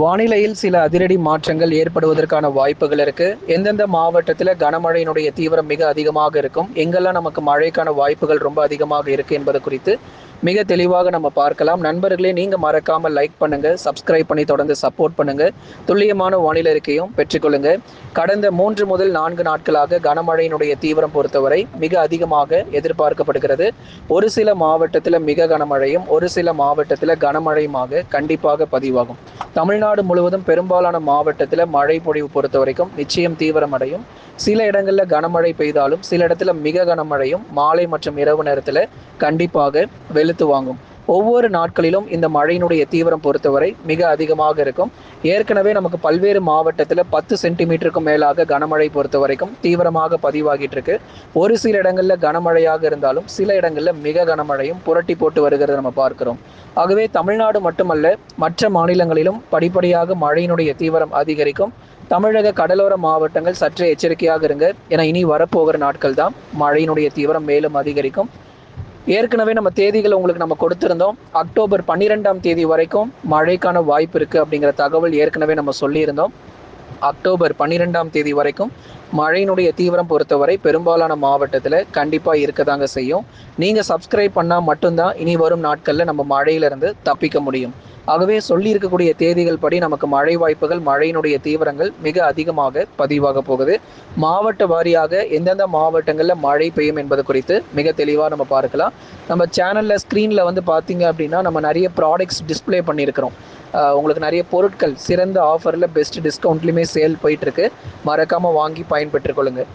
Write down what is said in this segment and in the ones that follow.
வானிலையில் சில அதிரடி மாற்றங்கள் ஏற்படுவதற்கான வாய்ப்புகள் இருக்கு. எந்தெந்த மாவட்டத்தில் கனமழையினுடைய தீவிரம் மிக அதிகமாக இருக்கும்? எங்கெல்லாம் நமக்கு மழைக்கான வாய்ப்புகள் ரொம்ப அதிகமாக இருக்கு என்பது குறித்து மிக தெளிவாக நம்ம பார்க்கலாம். நண்பர்களே நீங்கள் மறக்காமல் லைக் பண்ணுங்கள் சப்ஸ்கிரைப் பண்ணி தொடர்ந்து சப்போர்ட் பண்ணுங்கள் துல்லியமான வானிலை அறிக்கையும் பெற்றுக்கொள்ளுங்க கடந்த மூன்று முதல் நான்கு நாட்களாக கனமழையினுடைய தீவிரம் பொறுத்தவரை மிக அதிகமாக எதிர்பார்க்கப்படுகிறது. ஒரு சில மாவட்டத்தில் மிக கனமழையும் ஒரு சில மாவட்டத்தில் கனமழையுமாக கண்டிப்பாக பதிவாகும். தமிழ்நாடு முழுவதும் பெரும்பாலான மாவட்டத்தில் மழை பொழிவு பொறுத்த வரைக்கும் நிச்சயம் தீவிரமடையும். சில இடங்களில் கனமழை பெய்தாலும் சில இடத்துல மிக கனமழையும் மாலை மற்றும் இரவு நேரத்தில் கண்டிப்பாக வெளுத்து வாங்கும். ஒவ்வொரு நாட்களிலும் இந்த மழையினுடைய தீவிரம் பொறுத்தவரை மிக அதிகமாக இருக்கும். ஏற்கனவே நமக்கு பல்வேறு மாவட்டத்தில் பத்து சென்டிமீட்டருக்கும் மேலாக கனமழை பொறுத்த வரைக்கும் தீவிரமாக பதிவாகிட்டு இருக்கு. ஒரு சில இடங்களில் கனமழையாக இருந்தாலும் சில இடங்களில் மிக கனமழையும் புரட்டி போட்டு வருகிறத நம்ம பார்க்கிறோம். ஆகவே தமிழ்நாடு மட்டுமல்ல மற்ற மாநிலங்களிலும் படிப்படியாக மழையினுடைய தீவிரம் அதிகரிக்கும். தமிழக கடலோர மாவட்டங்கள் சற்றே எச்சரிக்கையாக இருங்க. ஏன்னா இனி வரப்போகிற நாட்கள் தான் மழையினுடைய தீவிரம் மேலும் அதிகரிக்கும். ஏற்கனவே நம்ம தேதிகள் உங்களுக்கு நம்ம கொடுத்திருந்தோம். அக்டோபர் பன்னிரெண்டாம் தேதி வரைக்கும் மழைக்கான வாய்ப்பு இருக்குது அப்படிங்கிற தகவல் ஏற்கனவே நம்ம சொல்லியிருந்தோம். அக்டோபர் பன்னிரெண்டாம் தேதி வரைக்கும் மழையினுடைய தீவிரம் பொறுத்தவரை பெரும்பாலான மாவட்டத்தில் கண்டிப்பாக இருக்கதாங்க செய்யும். நீங்கள் சப்ஸ்கிரைப் பண்ணால் மட்டும்தான் இனி வரும் நாட்களில் நம்ம மழையிலிருந்து தப்பிக்க முடியும். ஆகவே சொல்லி இருக்கக்கூடிய தேதிகள் படி நமக்கு மழை வாய்ப்புகள் மழையினுடைய தீவிரங்கள் மிக அதிகமாக பதிவாக போகுது. மாவட்ட வாரியாக எந்தெந்த மாவட்டங்களில் மழை பெய்யும் என்பது குறித்து மிக தெளிவாக நம்ம பார்க்கலாம். நம்ம சேனலில் ஸ்க்ரீனில் வந்து பார்த்தீங்க அப்படின்னா நம்ம நிறைய ப்ராடக்ட்ஸ் டிஸ்ப்ளே பண்ணியிருக்கிறோம். உங்களுக்கு நிறைய பொருட்கள் சிறந்த ஆஃபரில் பெஸ்ட் டிஸ்கவுண்ட்லையுமே சேல் போயிட்டுருக்கு மறக்காமல் வாங்கி பயன்பெற்றுக்கொள்ளுங்கள்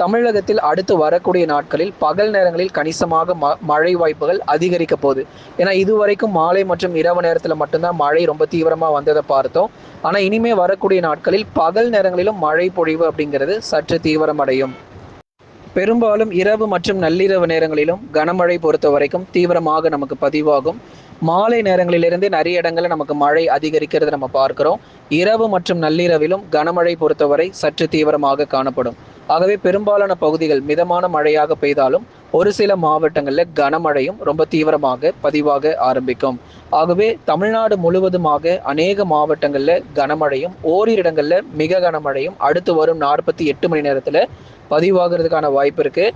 தமிழகத்தில் அடுத்து வரக்கூடிய நாட்களில் பகல் நேரங்களில் கணிசமாக ம மழை வாய்ப்புகள் அதிகரிக்க போகுது. ஏன்னா இதுவரைக்கும் மாலை மற்றும் இரவு நேரத்தில் மட்டும்தான் மழை ரொம்ப தீவிரமாக வந்ததை பார்த்தோம். ஆனால் இனிமே வரக்கூடிய நாட்களில் பகல் நேரங்களிலும் மழை பொழிவு அப்படிங்கிறது சற்று தீவிரமடையும். பெரும்பாலும் இரவு மற்றும் நள்ளிரவு நேரங்களிலும் கனமழை பொறுத்த வரைக்கும் தீவிரமாக நமக்கு பதிவாகும். மாலை நேரங்களிலிருந்து நிறைய இடங்களில் நமக்கு மழை அதிகரிக்கிறது நம்ம பார்க்கிறோம். இரவு மற்றும் நள்ளிரவிலும் கனமழை பொறுத்தவரை சற்று தீவிரமாக காணப்படும். ஆகவே பெரும்பாலான பகுதிகள் மிதமான மழையாக பெய்தாலும் ஒரு சில மாவட்டங்களில் கனமழையும் ரொம்ப தீவிரமாக பதிவாக ஆரம்பிக்கும். ஆகவே தமிழ்நாடு முழுவதுமாக அநேக மாவட்டங்களில் கனமழையும் ஓரிரு இடங்களில் மிக கனமழையும் அடுத்து வரும் நாற்பத்தி எட்டு மணி நேரத்தில் பதிவாகிறதுக்கான வாய்ப்பு இருக்கு.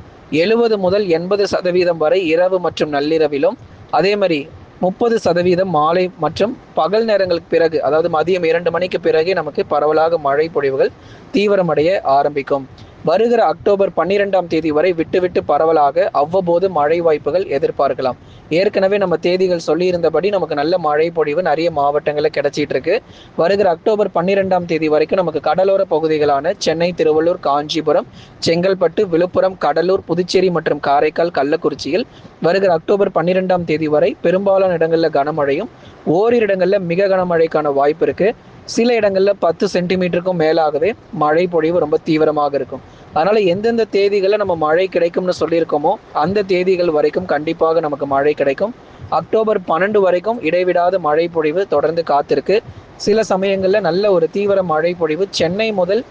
எழுபது முதல் எண்பது சதவீதம் வரை இரவு மற்றும் நள்ளிரவிலும் அதே மாதிரி முப்பது சதவீதம் மாலை மற்றும் பகல் நேரங்களுக்கு பிறகு அதாவது மதியம் இரண்டு மணிக்கு பிறகே நமக்கு பரவலாக மழை பொழிவுகள் தீவிரமடைய ஆரம்பிக்கும். வருகிற அக்டோபர் பன்னிரெண்டாம் தேதி வரை விட்டு விட்டு பரவலாக அவ்வப்போது மழை வாய்ப்புகள் எதிர்பார்க்கலாம். ஏற்கனவே நம்ம தேதிகள் சொல்லியிருந்தபடி நமக்கு நல்ல மழை பொழிவு நிறைய மாவட்டங்களில் கிடைச்சிட்டு இருக்கு. வருகிற அக்டோபர் பன்னிரெண்டாம் தேதி வரைக்கும் நமக்கு கடலோர பகுதிகளான சென்னை திருவள்ளூர் காஞ்சிபுரம் செங்கல்பட்டு விழுப்புரம் கடலூர் புதுச்சேரி மற்றும் காரைக்கால் கள்ளக்குறிச்சியில் வருகிற அக்டோபர் பன்னிரெண்டாம் தேதி வரை பெரும்பாலான இடங்களில் கனமழையும் ஓரிரு இடங்களில் மிக கனமழைக்கான வாய்ப்பு இருக்கு. சில இடங்களில் பத்து சென்டிமீட்டருக்கும் மேலாகவே மழை பொழிவு ரொம்ப தீவிரமாக இருக்கும். அதனால எந்தெந்த தேதிகளில் நம்ம மழை கிடைக்கும்னு சொல்லியிருக்கோமோ அந்த தேதிகள் வரைக்கும் கண்டிப்பாக நமக்கு மழை கிடைக்கும். அக்டோபர் பன்னெண்டு வரைக்கும் இடைவிடாத மழை பொழிவு தொடர்ந்து காத்திருக்கு. சில சமயங்களில் நல்ல ஒரு தீவிர மழை பொழிவு சென்னை முதல்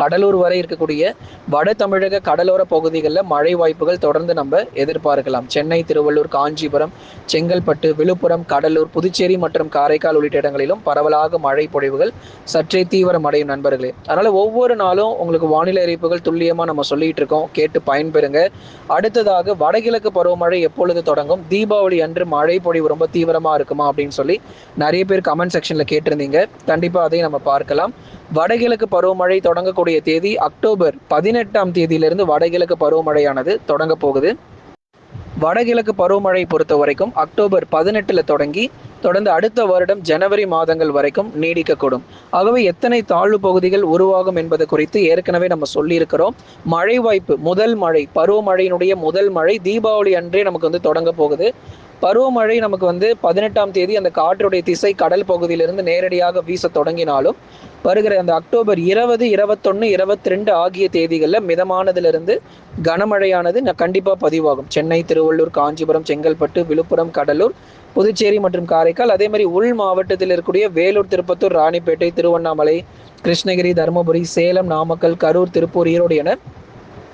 கடலூர் வரை இருக்கக்கூடிய வட தமிழக கடலோர பகுதிகளில் மழை வாய்ப்புகள் தொடர்ந்து நம்ம எதிர்பார்க்கலாம். சென்னை திருவள்ளூர் காஞ்சிபுரம் செங்கல்பட்டு விழுப்புரம் கடலூர் புதுச்சேரி மற்றும் காரைக்கால் உள்ளிட்ட இடங்களிலும் பரவலாக மழை பொழிவுகள் சற்றே தீவிரமடையும் நண்பர்களே. அதனால ஒவ்வொரு நாளும் உங்களுக்கு வானிலை அறிவிப்புகள் துல்லியமாக நம்ம சொல்லிட்டு இருக்கோம். கேட்டு பயன்பெறுங்க. அடுத்ததாக வடகிழக்கு பருவமழை எப்பொழுது தொடங்கும்? தீபாவளி அன்று மழை பொழிவு ரொம்ப தீவிரமா இருக்குமா அப்படின்னு சொல்லி நிறைய பேர் கமெண்ட் செக்ஷன்ல கேட்டிருந்தீங்க. கண்டிப்பா அதையும் நம்ம பார்க்கலாம். வடகிழக்கு பருவமழை தொடங்கக்கூடிய தேதி அக்டோபர் பதினெட்டாம் தேதியிலிருந்து வடகிழக்கு பருவமழையானது தொடங்க போகுது. வடகிழக்கு பருவமழை பொறுத்த வரைக்கும் அக்டோபர் பதினெட்டுல தொடங்கி தொடர்ந்து அடுத்த வருடம் ஜனவரி மாதங்கள் வரைக்கும் நீடிக்கக்கூடும். ஆகவே எத்தனை தாழ்வு பகுதிகள் உருவாகும் என்பது குறித்து ஏற்கனவே நம்ம சொல்லியிருக்கிறோம். மழை வாய்ப்பு முதல் மழை பருவமழையினுடைய முதல் மழை தீபாவளி அன்றே நமக்கு வந்து தொடங்க போகுது. பருவமழை நமக்கு வந்து பதினெட்டாம் தேதி அந்த காற்றுடைய திசை கடல் பகுதியிலிருந்து நேரடியாக வீச தொடங்கினாலும் வருகிற அந்த அக்டோபர் இருபது இருபத்தொன்னு இருபத்தி ரெண்டு ஆகிய தேதிகளில் மிதமானதிலிருந்து கனமழையானது கண்டிப்பாக பதிவாகும். சென்னை திருவள்ளூர் காஞ்சிபுரம் செங்கல்பட்டு விழுப்புரம் கடலூர் புதுச்சேரி மற்றும் காரைக்கால் அதே மாதிரி உள் மாவட்டத்தில் இருக்கக்கூடிய வேலூர் திருப்பத்தூர் ராணிப்பேட்டை திருவண்ணாமலை கிருஷ்ணகிரி தருமபுரி சேலம் நாமக்கல் கரூர் திருப்பூர் ஈரோடு என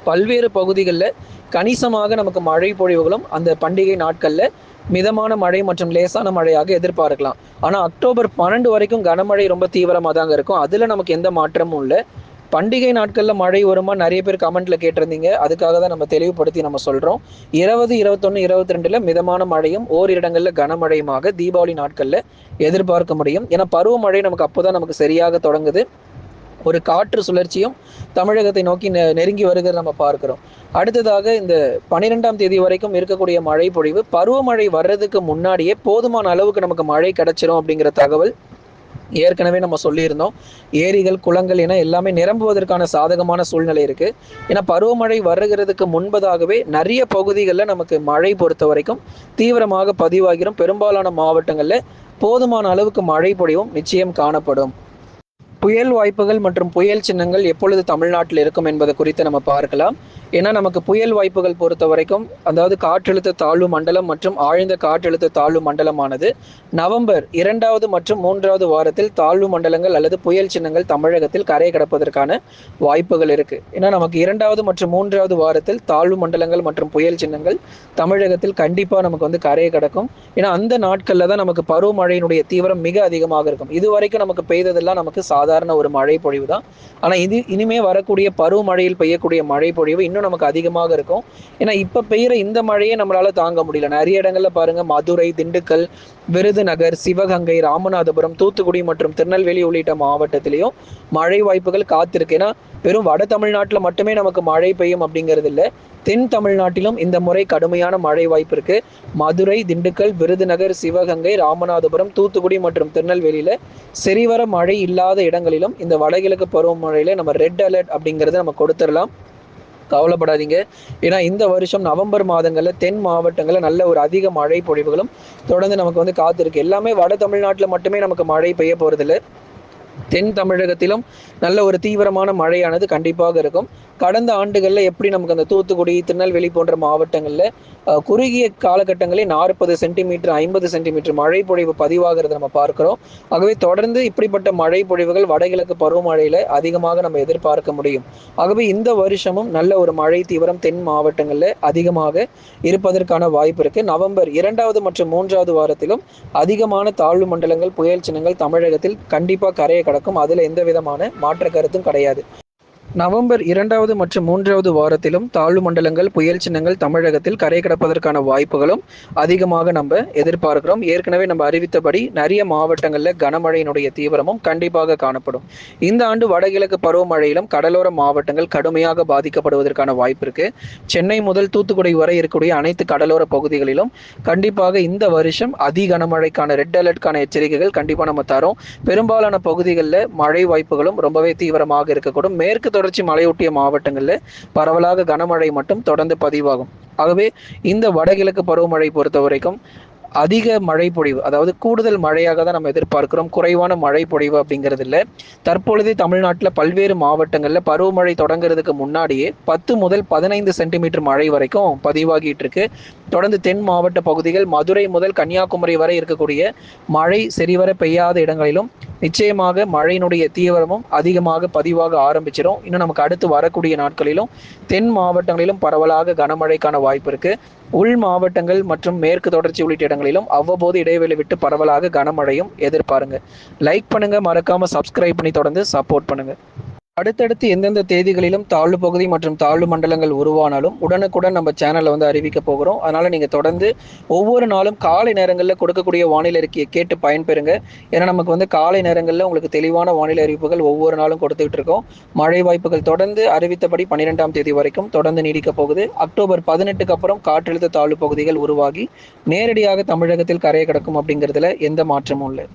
பல்வேறு பகுதிகளில் கணிசமாக நமக்கு மழை பொழிவுகளும் அந்த பண்டிகை நாட்களில் மிதமான மழை மற்றும் லேசான மழையாக எதிர்பார்க்கலாம். ஆனால் அக்டோபர் பன்னெண்டு வரைக்கும் கனமழை ரொம்ப தீவிரமாக தாங்க இருக்கும். அதில் நமக்கு எந்த மாற்றமும் இல்லை. பண்டிகை நாட்களில் மழை வருமா நிறைய பேர் கமெண்ட்ல கேட்டிருந்தீங்க. அதுக்காக தான் நம்ம தெளிவுபடுத்தி நம்ம சொல்றோம். இருபது இருபத்தொன்னு இருபத்தி ரெண்டுல மிதமான மழையும் ஓரிடங்களில் கனமழையுமாக தீபாவளி நாட்களில் எதிர்பார்க்க முடியும். ஏன்னா பருவமழை நமக்கு அப்போதான் நமக்கு சரியாக தொடங்குது. ஒரு காற்று சுழற்சியும் தமிழகத்தை நோக்கி நெருங்கி வருகிறத நம்ம பார்க்கிறோம். அடுத்ததாக இந்த பனிரெண்டாம் தேதி வரைக்கும் இருக்கக்கூடிய மழை பொழிவு பருவமழை வர்றதுக்கு முன்னாடியே போதுமான அளவுக்கு நமக்கு மழை கிடைச்சிரும் அப்படிங்கிற தகவல் ஏற்கனவே நம்ம சொல்லியிருந்தோம். ஏரிகள் குளங்கள் என எல்லாமே நிரம்புவதற்கான சாதகமான சூழ்நிலை இருக்கு. ஏன்னா பருவமழை வருகிறதுக்கு முன்பதாகவே நிறைய பகுதிகளில் நமக்கு மழை பொறுத்த வரைக்கும் தீவிரமாக பதிவாகிரும். பெரும்பாலான மாவட்டங்களில் போதுமான அளவுக்கு மழை பொழிவும் நிச்சயம் காணப்படும். புயல் வாய்ப்புகள் மற்றும் புயல் சின்னங்கள் எப்பொழுது தமிழ்நாட்டில் இருக்கும் என்பது குறித்து நம்ம பார்க்கலாம். ஏன்னா நமக்கு புயல் வாய்ப்புகள் பொறுத்த வரைக்கும் அதாவது காற்றழுத்த தாழ்வு மண்டலம் மற்றும் ஆழ்ந்த காற்றழுத்த தாழ்வு மண்டலமானது நவம்பர் இரண்டாவது மற்றும் மூன்றாவது வாரத்தில் தாழ்வு மண்டலங்கள் அல்லது புயல் சின்னங்கள் தமிழகத்தில் கரை கடப்பதற்கான வாய்ப்புகள் இருக்கு. ஏன்னா நமக்கு இரண்டாவது மற்றும் மூன்றாவது வாரத்தில் தாழ்வு மண்டலங்கள் மற்றும் புயல் சின்னங்கள் தமிழகத்தில் கண்டிப்பாக நமக்கு வந்து கரையை கிடக்கும். ஏன்னா அந்த நாட்களில் தான் நமக்கு பருவமழையினுடைய தீவிரம் மிக அதிகமாக இருக்கும். இது வரைக்கும் நமக்கு பெய்ததெல்லாம் நமக்கு சாதாரண ஒரு மழை பொழிவு தான். ஆனால் இது இனிமே வரக்கூடிய பருவமழையில் பெய்யக்கூடிய மழை பொழிவு இன்னும் நமக்கு அதிகமாக இருக்கும். ஏன்னா இப்போ பெய்கிற இந்த மழையே நம்மளால தாங்க முடியல. நிறைய இடங்கள்ல பாருங்க மதுரை திண்டுக்கல் விருதுநகர் சிவகங்கை ராமநாதபுரம் தூத்துக்குடி மற்றும் திருநெல்வேலி உள்ளிட்ட மாவட்டத்திலையும் மழை வாய்ப்புகள் காத்திருக்கு. ஏன்னா வெறும் வட தமிழ்நாட்டில் மட்டுமே நமக்கு மழை பெய்யும் அப்படிங்கிறது இல்லை. தென் தமிழ்நாட்டிலும் இந்த முறை கடுமையான மழை வாய்ப்பு இருக்கு. மதுரை திண்டுக்கல் விருதுநகர் சிவகங்கை ராமநாதபுரம் தூத்துக்குடி மற்றும் திருநெல்வேலியில சரிவர மழை இல்லாத இடங்களிலும் இந்த வடகிழக்கு பருவமழையில நம்ம ரெட் அலர்ட் அப்படிங்கிறத நம்ம கொடுத்துடலாம். கவலைப்படாதீங்க. ஏன்னா இந்த வருஷம் நவம்பர் மாதங்களில் தென் மாவட்டங்களில் நல்ல ஒரு அதிக மழை பொழிவுகளும் தொடர்ந்து நமக்கு வந்து காத்திருக்கு. எல்லாமே வட தமிழ்நாட்டில் மட்டுமே நமக்கு மழை பெய்ய போறதில்லை. தென் தமிழகத்திலும் நல்ல ஒரு தீவிரமான மழையானது கண்டிப்பாக இருக்கும். கடந்த ஆண்டுகளில் எப்படி நமக்கு அந்த தூத்துக்குடி திருநெல்வேலி போன்ற மாவட்டங்களில் குறுகிய காலகட்டங்களில் நாற்பது சென்டிமீட்டர் ஐம்பது சென்டிமீட்டர் மழை பொழிவு பதிவாகிறது நம்ம பார்க்கிறோம். ஆகவே தொடர்ந்து இப்படிப்பட்ட மழை பொழிவுகள் வடகிழக்கு பருவமழையில அதிகமாக நம்ம எதிர்பார்க்க முடியும். ஆகவே இந்த வருஷமும் நல்ல ஒரு மழை தீவிரம் தென் மாவட்டங்களில் அதிகமாக இருப்பதற்கான வாய்ப்பு இருக்கு. நவம்பர் இரண்டாவது மற்றும் மூன்றாவது வாரத்திலும் அதிகமான தாழ்வு மண்டலங்கள் புயல் சின்னங்கள் தமிழகத்தில் கண்டிப்பாக கரையை கடக்கும். அதுல எந்த விதமான மாற்ற கருத்தும் கிடையாது. நவம்பர் இரண்டாவது மற்றும் மூன்றாவது வாரத்திலும் தாழ்வு மண்டலங்கள் புயல் சின்னங்கள் தமிழகத்தில் கரை கடப்பதற்கான வாய்ப்புகளும் அதிகமாக நம்ம எதிர்பார்க்கிறோம். ஏற்கனவே நம்ம அறிவித்தபடி நிறைய மாவட்டங்களில் கனமழையினுடைய தீவிரமும் கண்டிப்பாக காணப்படும். இந்த ஆண்டு வடகிழக்கு பருவமழையிலும் கடலோர மாவட்டங்கள் கடுமையாக பாதிக்கப்படுவதற்கான வாய்ப்பு இருக்கு. சென்னை முதல் தூத்துக்குடி வரை இருக்கக்கூடிய அனைத்து கடலோர பகுதிகளிலும் கண்டிப்பாக இந்த வருஷம் அதி கனமழைக்கான ரெட் அலர்ட்கான எச்சரிக்கைகள் கண்டிப்பாக நம்ம தரோம். பெரும்பாலான பகுதிகளில் மழை வாய்ப்புகளும் ரொம்பவே தீவிரமாக இருக்கக்கூடும். மேற்கு தொடர்ச்சி மலையொட்டிய மாவட்டங்களில் பரவலாக கனமழை மட்டும் தொடர்ந்து பதிவாகும். ஆகவே இந்த வடகிழக்கு பருவமழை பொறுத்த வரைக்கும் அதிக மழை பொழிவு அதாவது கூடுதல் மழையாக தான் நம்ம எதிர்பார்க்கிறோம். குறைவான மழை பொழிவு அப்படிங்கிறது இல்லை. தற்பொழுது தமிழ்நாட்டில் பல்வேறு மாவட்டங்களில் பருவமழை தொடங்குறதுக்கு முன்னாடியே பத்து முதல் பதினைந்து சென்டிமீட்டர் மழை வரைக்கும் பதிவாகிட்டு இருக்கு. தொடர்ந்து தென் மாவட்ட பகுதிகள் மதுரை முதல் கன்னியாகுமரி வரை இருக்கக்கூடிய மழை சரிவர பெய்யாத இடங்களிலும் நிச்சயமாக மழையினுடைய தீவிரமும் அதிகமாக பதிவாக ஆரம்பிச்சிடும் இன்னும் நமக்கு அடுத்து வரக்கூடிய நாட்களிலும் தென் மாவட்டங்களிலும் பரவலாக கனமழைக்கான வாய்ப்பு இருக்கு. உள் மாவட்டங்கள் மற்றும் மேற்கு தொடர்ச்சி உள்ளிட்ட இடங்களிலும் அவ்வப்போது இடைவெளி விட்டு பரவலாக கனமழையும் எதிர்பாருங்க. லைக் பண்ணுங்க மறக்காம சப்ஸ்கிரைப் பண்ணி தொடர்ந்து சப்போர்ட் பண்ணுங்க. அடுத்தடுத்து எந்தெந்த தேதிகளிலும் தாழ்வு பகுதி மற்றும் தாழ்வு மண்டலங்கள் உருவானாலும் உடனுக்குடன் நம்ம சேனலில் வந்து அறிவிக்க போகிறோம். அதனால நீங்க தொடர்ந்து ஒவ்வொரு நாளும் காலை நேரங்களில் கொடுக்கக்கூடிய வானிலை அறிக்கையை கேட்டு பயன்பெறுங்க. ஏன்னா நமக்கு வந்து காலை நேரங்களில் உங்களுக்கு தெளிவான வானிலை அறிவிப்புகள் ஒவ்வொரு நாளும் கொடுத்துக்கிட்டு இருக்கோம். மழை வாய்ப்புகள் தொடர்ந்து அறிவித்தபடி பன்னிரெண்டாம் தேதி வரைக்கும் தொடர்ந்து நீடிக்க போகுது. அக்டோபர் பதினெட்டுக்கு அப்புறம் காற்றழுத்த தாழ்வு பகுதிகள் உருவாகி நேரடியாக தமிழகத்தில் கரையை கிடக்கும் அப்படிங்கிறதுல எந்த மாற்றமும் இல்லை.